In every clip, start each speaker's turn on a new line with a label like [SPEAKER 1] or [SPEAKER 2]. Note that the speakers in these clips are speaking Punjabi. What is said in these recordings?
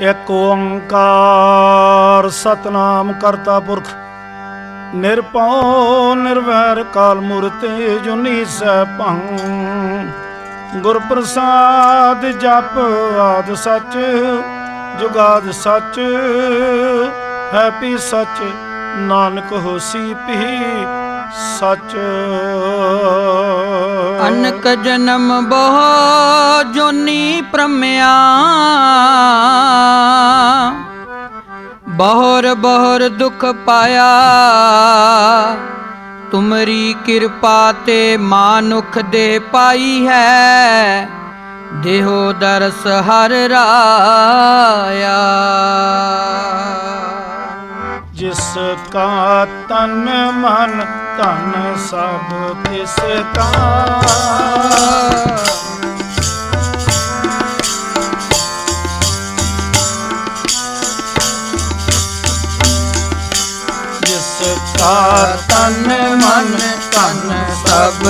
[SPEAKER 1] ਇੱਕ ਓੰਕਾਰ ਸਤਨਾਮ ਕਰਤਾ ਪੁਰਖ, ਨਿਰਭਉ ਨਿਰਵੈਰ ਕਾਲ ਮੂਰਤਿ ਜੁਨੀ ਸੈਭੰ ਗੁਰ ਪ੍ਰਸਾਦ ਜਪ ਆਦ ਸੱਚ, ਜੁਗਾਦ ਸੱਚ ਹੈਪੀ ਸੱਚ, ਨਾਨਕ ਹੋਸੀ ਪੀ ਸੱਚ।
[SPEAKER 2] ਅਨਕ ਜਨਮ ਬਹੁ ਜੋਨੀ ਪ੍ਰਮਿਆ। ਬਹੁਰ ਬਹੁਰ ਦੁਖ ਪਾਇਆ। ਤੁਮਰੀ ਕਿਰਪਾ ਤੇ ਮਾਨੁਖ ਦੇ ਪਾਈ ਹੈ। ਦੇਹੋ ਦਰਸ ਹਰ ਰਾਇਆ।
[SPEAKER 1] ਜਿਸ ਕਾ ਤਨ ਮਨ ਧਨ ਸਭ ਤਿਸ ਕਾ ਜਿਸ ਕਾ ਤਨ ਮਨ ਧਨ ਸਭ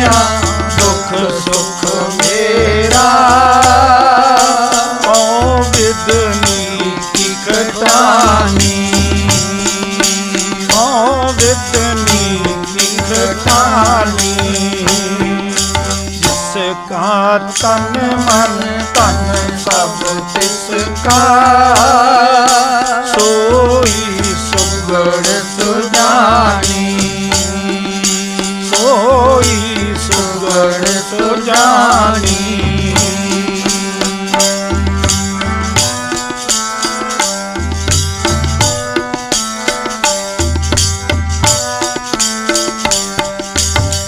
[SPEAKER 1] ਸੁਣਿਆ ਦੁਖ ਸੁਖ ਮੇਰਾ। ਮੋ ਵਿਦਨੀ ਕੀ ਕਟਾਨੀ ਓ ਵਿਦਨੀ ਕੀ ਕਟਾਨੀ ਜਿਸ ਕਾ ਤਨ ਮਨ, ਤਨ ਸਭ ਤਿਸ ਕਾ ਸੋਈ ਸੁਗੜ ਸੁਜਾਨੀ। ਸੁਜਾਨੀ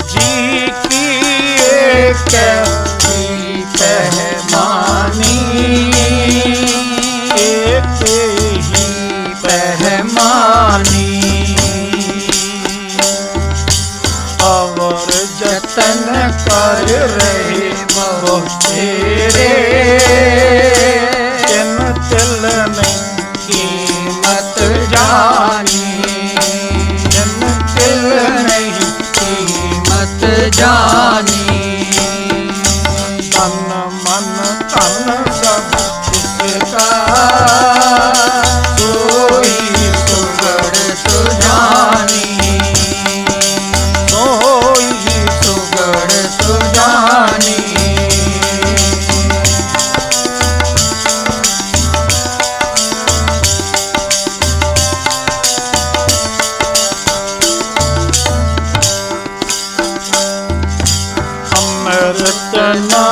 [SPEAKER 1] ਜੀ ਕੀ ਏਕ ਹੀ ਪਹਿਮਾਨੀ। ਏਕ ਹੀ ਪਹਿਮਾਨੀ। ਅਵਰ ਜਤਨ ਕਰ ਰਹੇ ਬਹੁ ਤੇਰੇ ਜਿਨ ਤਿਲ ਨਹੀਂ ਕੀਮਤ ਜਾਣੀ। ਜਿਨ ਤਿਲ ਨਹੀਂ
[SPEAKER 2] ਕੀਮਤ ਜਾਣੀ।
[SPEAKER 1] ਤਨ ਮਨ ਤਨ ਸਭ ਤਿਸ ਕਾ murdered the nun.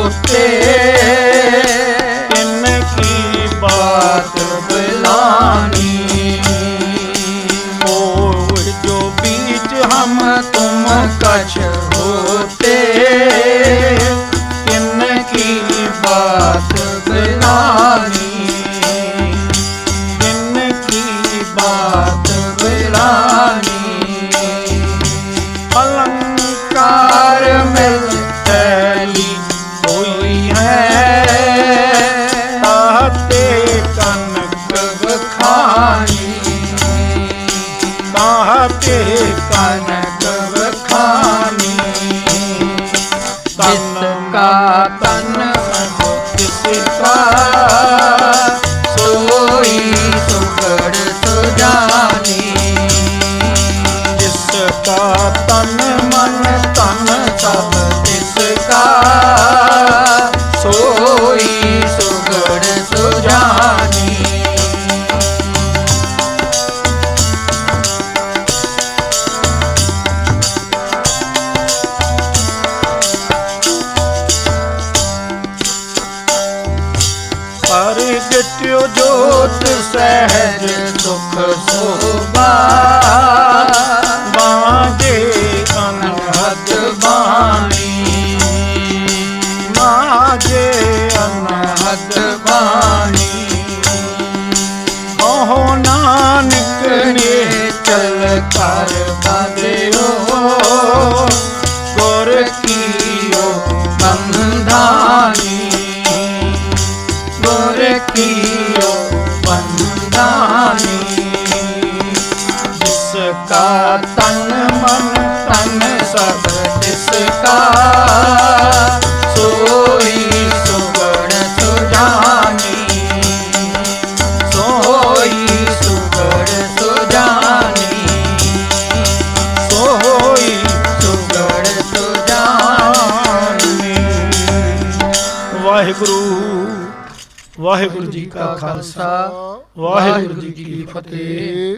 [SPEAKER 1] ਉਤੇ ਇਨ ਕੀ ਬਾਤ ਬਲਾਨੀ? ਮੋਰ ਜੋ ਬੀਚ ਹਮ ਤੁਮ ਕਛ ਆਪੇ ਕਾਨ ਪ੍ਰਗਟਿਓ ਜੋਤ ਸਹਿਜ ਸੁਖ ਸੋਭਾ। ਤਨ ਮਨ ਤਨ ਸਭ ਕਾ। ਸੋਈ ਸੁਗਣ ਸੁਜਾਨੀ। ਸੋਈ ਸੁਗੜ ਸੁਜਾਨੀ। ਸੋਈ ਸੁਗੜ ਸੁਜਾਨੀ। ਵਾਹਿਗੁਰੂ ਵਾਹਿਗੁਰੂ ਜੀ ਕਾ ਖਾਲਸਾ। ਵਾਹਿਗੁਰੂ ਜੀ ਕੀ ਫਤਿਹ।